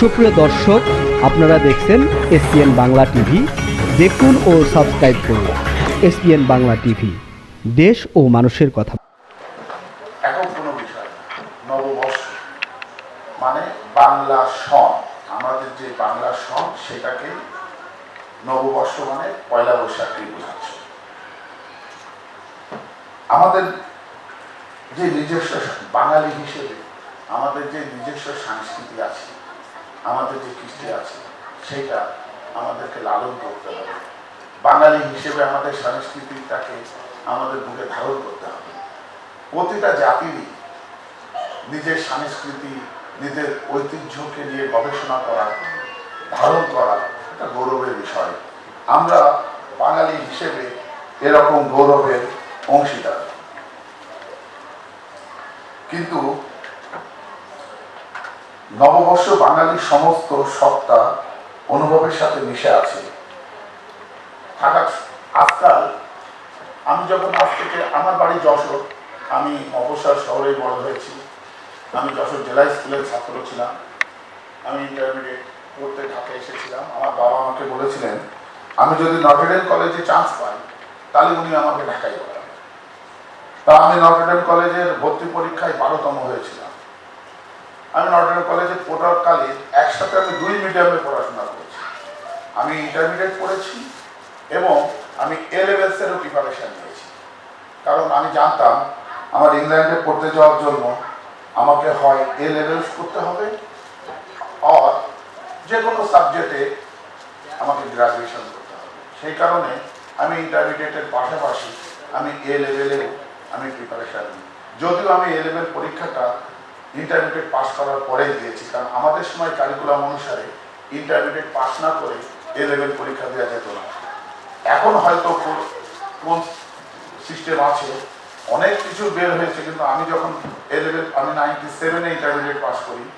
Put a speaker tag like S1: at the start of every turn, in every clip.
S1: সুপ্রিয় দর্শক, আপনারা দেখছেন এসপিএন বাংলা টিভি। দেখুন ও সাবস্ক্রাইব করুন এসপিএন বাংলা টিভি। দেশ ও মানুষের কথা।
S2: এখন কোনো বিষয় নববর্ষ। মানে বাংলা সন। আমাদের যে বাংলা সন, সেটাকে নববর্ষ মানে পয়লা বৈশাখকে বোঝাচ্ছে। আমাদের যে নিজস্ব বাঙালি হিসেবে আমাদের যে নিজস্ব সংস্কৃতি আছে আমাদের যে কৃষ্টি আছে, সেটা আমাদেরকে লালন করতে হবে। বাঙালি হিসেবে আমাদের সংস্কৃতিটাকে আমাদের বুকে ধারণ করতে হবে। প্রতিটা জাতিরই নিজের সংস্কৃতি, নিজের ঐতিহ্যকে নিয়ে গবেষণা করা, ধারণ করা একটা গৌরবের বিষয়। আমরা বাঙালি হিসেবে এরকম গৌরবের অংশীদার। কিন্তু নববর্ষ বাঙালির সমস্ত সত্তা অনুভবের সাথে মিশে আছে। আজকাল আমি যখন আজ থেকে আমার বাড়ি যশোর, আমি অবসর শহরে বড় হয়েছি। আমি যশোর জেলা স্কুলের ছাত্র ছিলাম। আমি ইন্টারমিডিয়েট পড়তে ঢাকা এসেছিলাম। আমার বাবা আমাকে বলেছিলেন, আমি যদি নটরডেম কলেজে চান্স পাই, তাহলে উনি আমাকে ঢাকায় পড়াবেন। তা আমি নটরডেম কলেজের ভর্তি পরীক্ষায় বারোতম হয়েছিলাম। আমি নটরডেম কলেজে পড়াকালে একসাথে আমি দুই মিডিয়ামে পড়াশোনা করেছি। আমি ইন্টারমিডিয়েট পড়েছি এবং আমি এ লেভেলসেরও প্রিপারেশান নিয়েছি। কারণ আমি জানতাম আমার ইংল্যান্ডে পড়তে যাওয়ার জন্য আমাকে হয় এ লেভেলস করতে হবে আর যে কোনো সাবজেক্টে আমাকে গ্রাজুয়েশন করতে হবে। সেই কারণে আমি ইন্টারমিডিয়েটের পাশাপাশি আমি এ লেভেলেও আমি প্রিপারেশান নিই। যদিও আমি এ লেভেল পরীক্ষাটা ইন্টারমিডিয়েট পাস করার পরেই দিয়েছি। কারণ আমাদের সময় কারিকুলাম অনুসারে ইন্টারমিডিয়েট পাস না করে এ লেভেল পরীক্ষা দেওয়া যেত না। এখন হয়তো কোন- সিস্টেম আছে, অনেক কিছু বের হয়েছে, কিন্তু আমি যখন এ লেভেল আমি নাইনটি সেভেনে ইন্টারমিডিয়েট পাস করি,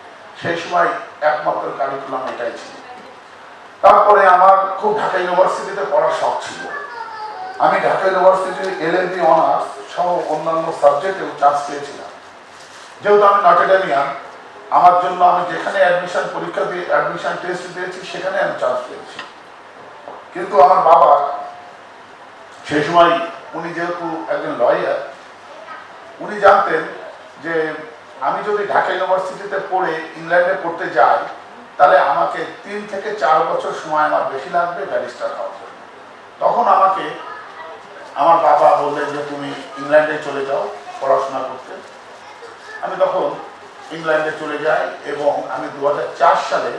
S2: সেই সময় একমাত্র কারিকুলাম এটাই ছিল। তারপরে আমার খুব ঢাকা ইউনিভার্সিটিতে পড়ার শখ ছিল। আমি ঢাকা ইউনিভার্সিটির এলএলবি অনার্স সহ অন্যান্য সাবজেক্টেও চান্স পেয়েছিলাম। যেহেতু আমি নটেডামিয়ান আমার জন্য আমি যেখানে অ্যাডমিশন পরীক্ষা দিয়ে অ্যাডমিশন টেস্ট দিয়েছি, সেখানে আমি চান্স পেয়েছি। কিন্তু আমার বাবা সেই সময় উনি যেহেতু একজন লয়ার উনি জানতেন যে আমি যদি ঢাকা ইউনিভার্সিটিতে পড়ে ইংল্যান্ডে পড়তে যাই, তাহলে আমাকে তিন থেকে চার বছর সময় আমার বেশি লাগবে ব্যারিস্টার হওয়ার জন্য। তখন আমাকে আমার বাবা বললেন যে, তুমি ইংল্যান্ডে চলে যাও, পড়াশোনা করতে। আমি তখন ইংল্যান্ডে চলে যাই এবং আমি দু হাজার চার সালে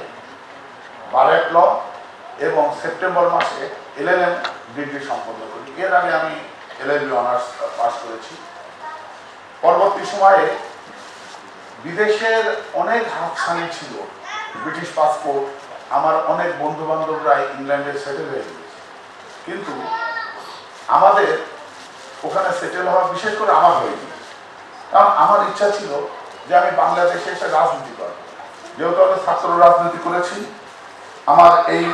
S2: বারেট ল এবং সেপ্টেম্বর মাসে এলএলএম ডিগ্রি সম্পন্ন করি। এর আগে আমি এলএলবি অনার্স পাস করেছি। পরবর্তী সময়ে বিদেশের অনেক হাতছানি ছিল, ব্রিটিশ পাসপোর্ট, আমার অনেক বন্ধু বান্ধবরাই ইংল্যান্ডে সেটেল হয়ে গেছে কিন্তু আমাদের ওখানে সেটেল হওয়া বিশেষ করে আমার হয়নি। কারণ আমার ইচ্ছা ছিল যে আমি বাংলাদেশে এসে রাজনীতি করব। যেহেতু আমি ছাত্র রাজনীতি করেছি, আমার এই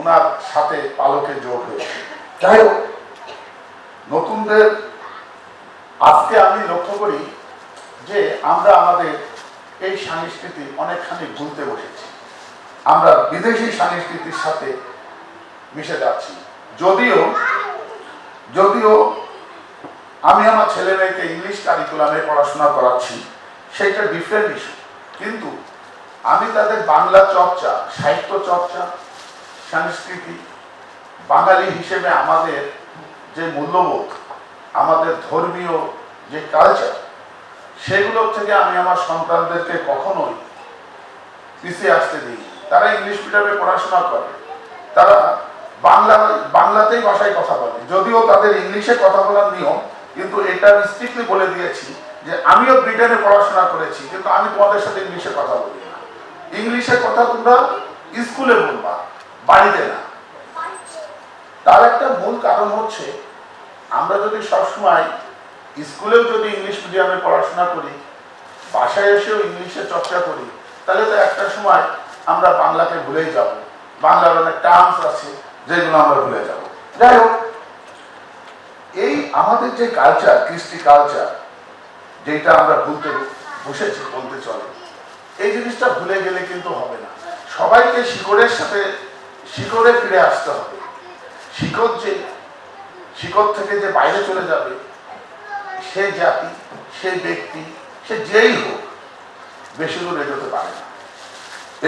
S2: ওনার সাথে পালকে যোগ হয়েছে। যাই হোক, নতুনদের আজকে আমি লক্ষ্য করি যে আমরা আমাদের এই সংস্কৃতি অনেকখানি ভুলতে বসেছি। আমরা বিদেশি সংস্কৃতির সাথে মিশে যাচ্ছি। যদিও যদিও আমি আমার ছেলে মেয়েকে ইংলিশ কারিকুলামে পড়াশোনা করাচ্ছি, সেইটা ডিফারেন্ট ইস্যু কিন্তু আমি তাদের বাংলা চর্চা, সাহিত্য চর্চা, সংস্কৃতি, বাঙালি হিসেবে আমাদের যে মূল্যবোধ, আমাদের ধর্মীয় যে কালচার সেগুলোর থেকে আমি আমার সন্তানদেরকে কখনোই পিছিয়ে আসতে দিই তারা ইংলিশ মিডিয়ামে পড়াশোনা করে। তারা বাংলা, বাংলাতেই ভাষায় কথা বলে। যদিও তাদের ইংলিশে কথা বলার নিয়ম কিন্তু এটা আমি স্ট্রিক্টলি বলে দিয়েছি যে আমিও ব্রিটেনে পড়াশোনা করেছি, কিন্তু আমি তোমাদের সাথে ইংলিশে কথা বলি না। ইংলিশে কথা তোমরা স্কুলে বলবা, বাড়িতে না। তার একটা মূল কারণ হচ্ছে, আমরা যদি সবসময় স্কুলেও যদি ইংলিশ মিডিয়ামে পড়াশোনা করি, বাসায় এসেও ইংলিশে চর্চা করি, তাহলে তো একটা সময় আমরা বাংলাকে ভুলেই যাব। বাংলার অনেক টার্মস আছে যেগুলো আমরা ভুলে যাব। যাই হোক আমাদের যে কালচার কৃষ্টি কালচার যেটা আমরা ভুলতে বসেছি, বলতে চলে, এই জিনিসটা ভুলে গেলে কিন্তু হবে না। সবাইকে শিকড়ের সাথে, শিকড়ে ফিরে আসতে হবে। শিকড় যে, শিকড় থেকে যে বাইরে চলে যাবে, সে জাতি, সে ব্যক্তি, সে যেই হোক, বেশি দূর এগোতে পারে না।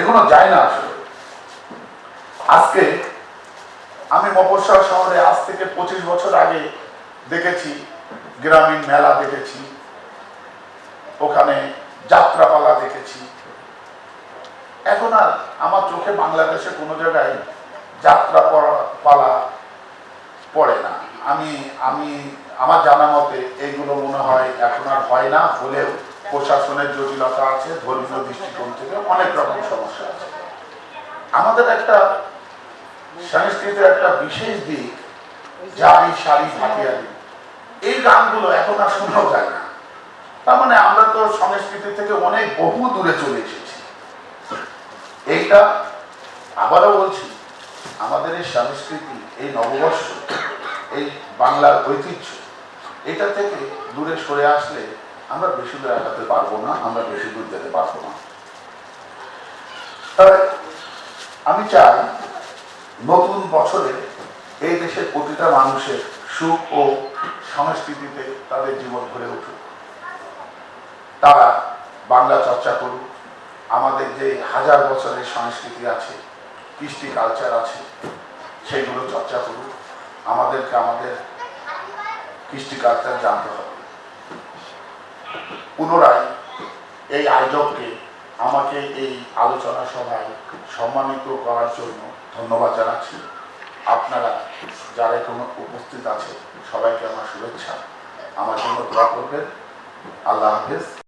S2: এগুলো যায় না আসলে। আজকে আমি মফস্বল শহরে আজ থেকে পঁচিশ বছর আগে দেখেছি, গ্রামীণ মেলা দেখেছি, ওখানে যাত্রাপালা দেখেছি। এখন আর আমার চোখে বাংলাদেশে কোনো জায়গায় যাত্রা পালা পড়ে না। আমি আমি, আমার জানা মতে এইগুলো মনে হয় এখন আর হয় না, হলেও প্রশাসনের জটিলতা আছে, ধর্মীয় দৃষ্টিকোণ থেকে অনেক রকম সমস্যা আছে। আমাদের একটা সংস্কৃতির একটা বিশেষ দিক জারি শাড়ি ভাটিয়ারি। এই গানগুলো এখন আর শোনাও যায় না। তার মানে আমরা তো সংস্কৃতি থেকে অনেক বহু দূরে চলে এসেছি। এইটা আবারও বলছি, আমাদের এই সংস্কৃতি, এই নববর্ষ, এই বাংলার ঐতিহ্য, এটা থেকে দূরে সরে আসলে আমরা বেশি দূর আগাতে পারব না, আমরা বেশি দূর যেতে পারব না। আমি চাই নতুন বছরে এই দেশের প্রতিটা মানুষের সুখ ও সংস্কৃতিতে তাদের জীবন ভরে উঠুক। তারা বাংলা চর্চা করুক। আমাদের যে হাজার বছরের সংস্কৃতি আছে, কৃষ্টি কালচার আছে, সেইগুলো চর্চা করুক। আমাদেরকে আমাদের কৃষ্টি কালচার জানতে হবে। পুনরায় এই আয়োজককে আমাকে এই আলোচনা সভায় সম্মানিত করার জন্য ধন্যবাদ জানাচ্ছি। আপনারা যারা এখানে উপস্থিত আছে সবাইকে আমার শুভেচ্ছা। আমার জন্য দোয়া করবেন। আল্লাহ হাফেজ।